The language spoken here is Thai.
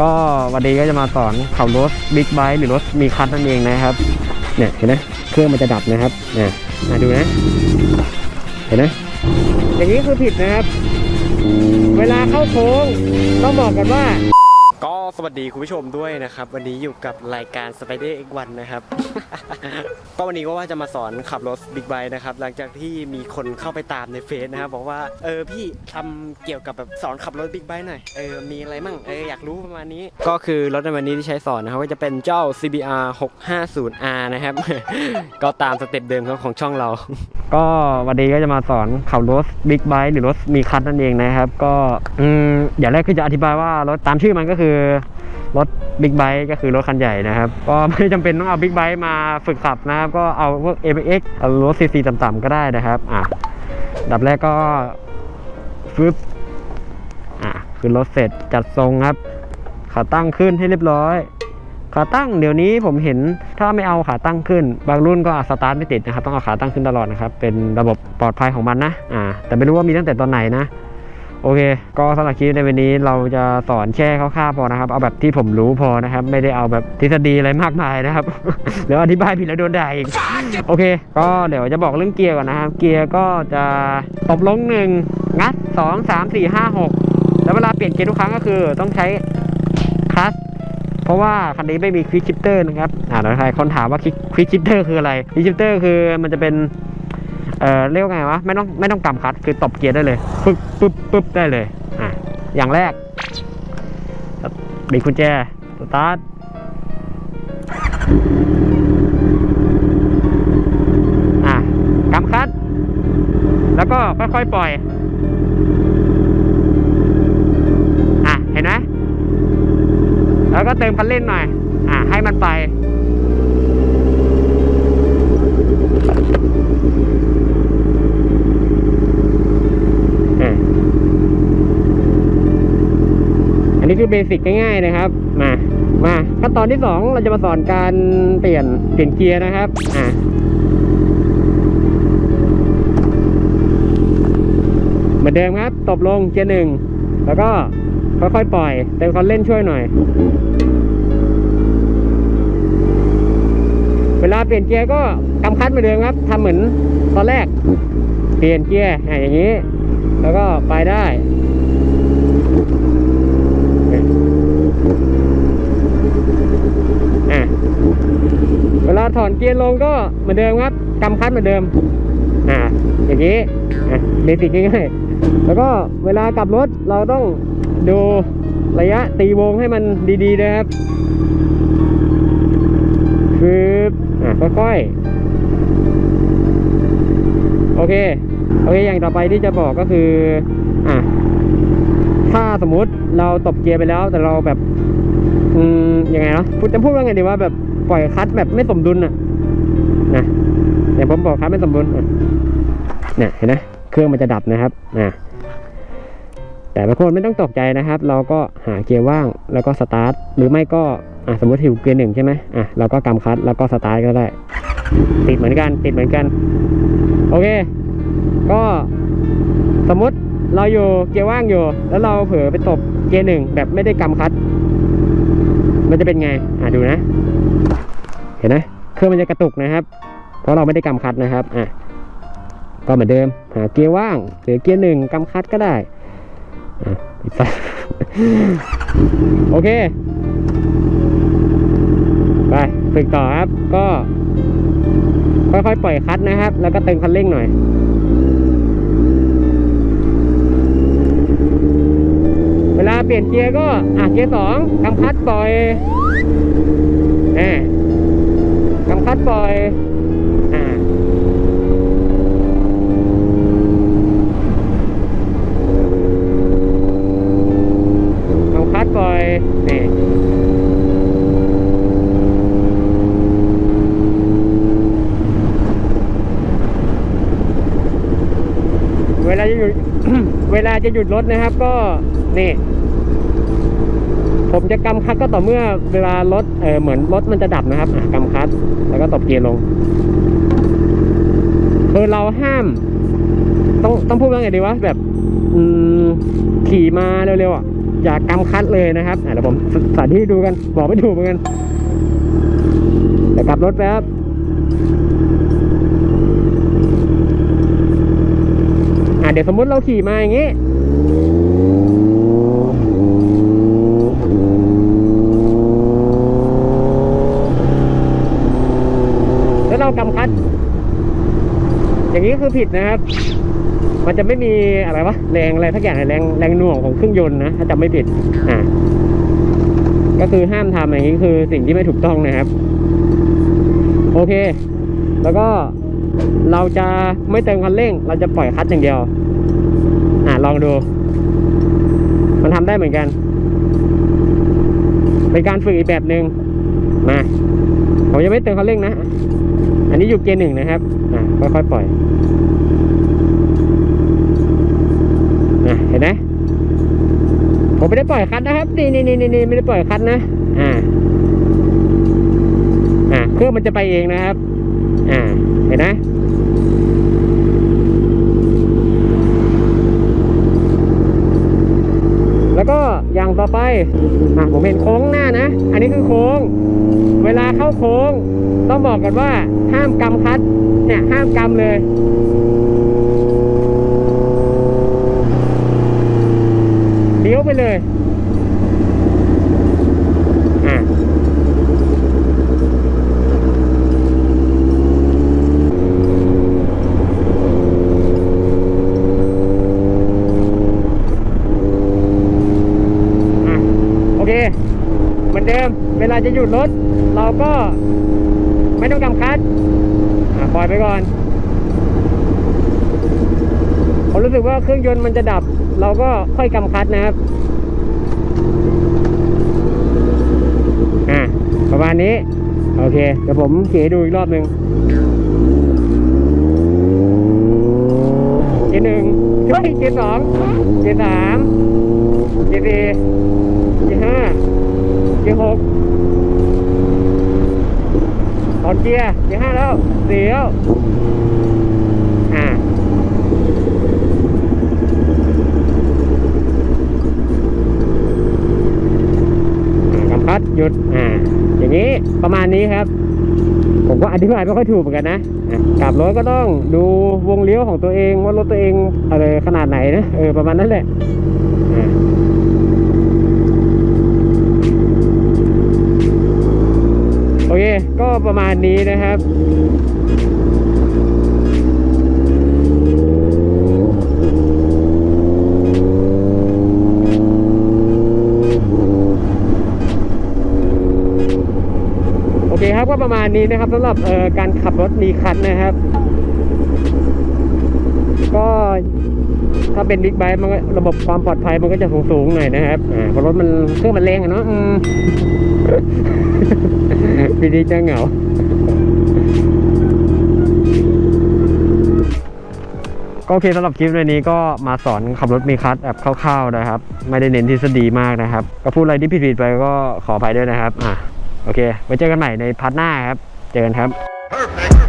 ก็วันนี้ก็จะมาสอนขับรถบิ๊กไบค์หรือรถมีคันนั่นเองนะครับเนี่ยเห็นไหมเครื่องมันจะดับนะครับเนี่ยมาดูนะเห็นไหมอย่างนี้คือผิดนะครับ เวลาเข้าโค้งต้องบอกกันว่า สวัสดีคุณผู้ชมด้วยนะครับ วันนี้อยู่กับรายการ Spider X1 นะครับ ก็วันนี้ก็ว่าจะมาสอนขับรถบิ๊กไบค์นะครับหลังจากที่มีคนเข้าไปตามในเฟซนะครับบอกว่าเออพี่ทำเกี่ยวกับแบบสอนขับรถบิ๊กไบค์หน่อยเออมีอะไรมั่งเอออยากรู้ประมาณนี้ ก็คือรถในวันนี้ที่ใช้สอนนะครับก็จะเป็นเจ้า CBR 650R นะครับ ก็ตามสเต็ปเดิมครับของช่องเรา ก็วันนี้ก็จะมาสอนขับรถบิ๊กไบค์หรือรถมีคันนั่นเองนะครับ ก็อืมอย่างแรกคือจะอธิบายว่ารถตามชื่อมันก็คือรถบิ๊กไบค์ก็คือรถคันใหญ่นะครับ ก็ไม่จำเป็นต้องเอาบิ๊กไบค์มาฝึกขับนะครับ ก็เอาพวก m x เอารถ CC ต่ำๆก็ได้นะครับอะดับแรกก็ฟึบอะขึ้นรถเสร็จจัดทรงครับขาตั้งขึ้นให้เรียบร้อย ขาตั้งเดี๋ยวนี้ผมเห็นถ้าไม่เอาขาตั้งขึ้น บางรุ่นก็สตาร์ทไม่ติดนะครับ ต้องเอาขาตั้งขึ้นตลอดนะครับ เป็นระบบปลอดภัยของมันนะอ่าแต่ไม่รู้ว่ามีตั้งแต่ตอนไหนนะโอเค ก็สำหรับคลิปในวันนี้เราจะสอนแช่คร่าวๆพอนะครับ เอาแบบที่ผมรู้พอนะครับ ไม่ได้เอาแบบทฤษฎีอะไรมากมายนะครับเดี๋ยวอธิบายผิดแล้วโดนด่าอีก โอเค ก็เดี๋ยวจะบอกเรื่องเกียร์ก่อนนะครับ เกียร์ก็จะตบลงหนึ่งงัดสองสามสี่ห้าหกแล้วเวลาเปลี่ยนเกียร์ทุกครั้งก็คือต้องใช้คลัส เพราะว่าคันนี้ไม่มีควิกชิปเตอร์นะครับอ่าแล้วใครคนถามว่าควิกชิปเตอร์คืออะไรควิกชิปเตอร์คือมันจะเป็นเอ่อเรียกว่าไงวะไม่ต้องไม่ต้องกำคัดคือตบเกียร์ได้เลยปึ๊บปึ๊บปึ๊บได้เลยอะอย่างแรกบีกุญแจสตาร์ทอะกำคัด แล้วก็ค่อยๆปล่อย เติมคันเร่งหน่อย อะให้มันไป อันนี้คือเบสิกง่ายๆนะครับ มา มาขั้นตอนที่สองเราจะมาสอนการเปลี่ยนเปลี่ยนเกียร์นะครับ อะเหมือนเดิมครับ ตบลงเกียร์หนึ่ง แล้วก็ ค่อยๆปล่อย เติมคันเร่งช่วยหน่อย เวลาเปลี่ยนเกียร์ก็กำคัดเหมือนเดิมครับทำเหมือนตอนแรก เปลี่ยนเกียร์อะอย่างนี้ แล้วก็ไปได้อะเวลาถอนเกียร์ลงก็เหมือนเดิมครับกำคัดเหมือนเดิม อ่า อย่างนี้ อะเบสิกง่ายๆแล้วก็เวลากลับรถเราต้อง ดูระยะตีวงให้มันดีๆนะครับคืออะค่อยๆ โอเค โอเค อย่างต่อไปที่จะบอกก็คือ อะ ถ้าสมมุติเราตบเกียร์ไปแล้ว แต่เราแบบ อืม ยังไงเนาะพูดจะพูดว่าไงดีว่าแบบปล่อยคลัตช์แบบไม่สมดุลอะนะอย่างผมบอกคลัตช์ไม่สมดุลอะเนี่ยเห็นไหมเครื่องมันจะดับนะครับ อะ แต่บางคนไม่ต้องตกใจนะครับ เราก็หาเกียร์ว่างแล้วก็สตาร์ทหรือไม่ก็อะสมมติอยู่เกียร์หนึ่งใช่ไหมอะเราก็กำคัตแล้วก็สตาร์ทก็ได้ ติดเหมือนกัน ติดเหมือนกัน โอเค ก็สมมติเราอยู่เกียร์ว่างอยู่ แล้วเราเผลอไปตบเกียร์หนึ่งแบบไม่ได้กำคัตช์มันจะเป็นไงอะดูนะ เห็นไหมเครื่องมันจะกระตุกนะครับ เพราะเราไม่ได้กำคัตนะครับอะก็เหมือนเดิมหาเกียร์ว่างหรือเกียร์หนึ่งกำคัตก็ได้ โอเค ไปฝึกต่อครับ ก็ ค่อยๆปล่อยคลัตช์นะครับ แล้วก็เติมคันเร่งหน่อยเวลาเปลี่ยนเกียร์ก็อะเกียร์สองกำคัดปล่อยแหมกำคัดปล่อย อ่า กำคัดปล่อย นี่ เวลาจะหยุด เวลา จะหยุดรถนะครับ ก็นี่ผมจะกำคัดก็ต่อเมื่อเวลารถเออเหมือนรถมันจะดับนะครับอะกำคัดแล้วก็ตบเกียร์ลงคือเราห้าม ต้องต้องพูดว่าไงดีวะแบบ อืมขี่มาเร็วๆอะอย่ากำคัดเลยนะครับเดี๋ยวผมสาธิตดูกันบอกไม่ถูกเหมือนกันเดี๋ยวกลับรถแป๊บอะเดี๋ยวสมมติเราขี่มาอย่างนี้ แล้วเรากำคัด อย่างนี้ คือผิดนะครับ มันจะไม่มีอะไรวะแรงอะไรทักอย่างแรงแรงหน่วงของเครื่องยนต์นะถ้าจำไม่ผิดอ่าก็คือห้ามทำอย่างนี้คือสิ่งที่ไม่ถูกต้องนะครับ โอเค แล้วก็เราจะไม่เติมคันเร่ง เราจะปล่อยคลัตช์อย่างเดียว อ่าลองดู มันทำได้เหมือนกันเป็นการฝึกอีกแบบหนึ่งมาผมยังไม่เติมคันเร่งนะ นี้อยู่เกียร์หนึ่งนะครับอ่าค่อยๆปล่อยนะเห็นไหมผมไม่ได้ปล่อยคันนะครับนี่นี่นี่นี่ไม่ได้ปล่อยคันนะอ่าอ่าเครื่องมันจะไปเองนะครับ อ่าเห็นไหมแล้วก็ อย่ะผมเห็นโค้งหน้านะ อันนี้คือโค้ง เวลาเข้าโค้ง ต้องบอกกันว่าห้ามกำคัดเนี่ยห้ามกำเลยเลี้ยวไปเลย อะ อะ โอเค เหมือนเดิม เวลาจะ หยุดรถ เราก็ไม่ต้องกำคัดปล่อยไปก่อนผมรู้สึกว่าเครื่องยนต์มันจะดับ เราก็ค่อยกำคัดนะครับอะประมาณนี้ โอเค เดี๋ยวผมขี่ดูอีกรอบหนึ่งเกียร์หนึ่งเฮ้ยเกียร์สองเกียร์สามเกียร์สี่เกียร์ห้า เกียร์หกตอนเกียร์เกียร์ห้าแล้วสี่แล้วอ่าอ่ากำคัดหยุดอ่าอย่างนี้ประมาณนี้ครับ ผมก็อธิบายไม่ค่อยถูกเหมือนกันนะอะกลับรถก็ต้องดูวงเลี้ยวของตัวเองว่ารถตัวเองอะไรขนาดไหนนะเออประมาณนั้นแหละ อะโอเค ก็ประมาณนี้นะครับโอเคครับก็ประมาณนี้นะครับสำหรับการขับรถมีคันนะครับ ก็ ถ้าเป็นบิ๊กไบค์มันก็ระบบความปลอดภัยมันก็จะสูงๆหน่อยนะครับอ่าเพราะรถมันเครื่องมันแรงอะเนาะอืมปีนี้จะเหงาก็โอเคสำหรับคลิปในนี้ก็มาสอนขับรถมีคัสแบบคร่าวๆนะครับ ไม่ได้เน้นทฤษฎีมากนะครับ ก็พูดอะไรที่ผิดๆไปก็ขออภัยด้วยนะครับ อะโอเค ไว้เจอกันใหม่ในพาร์ทหน้าครับ เจอกันครับ Perfect.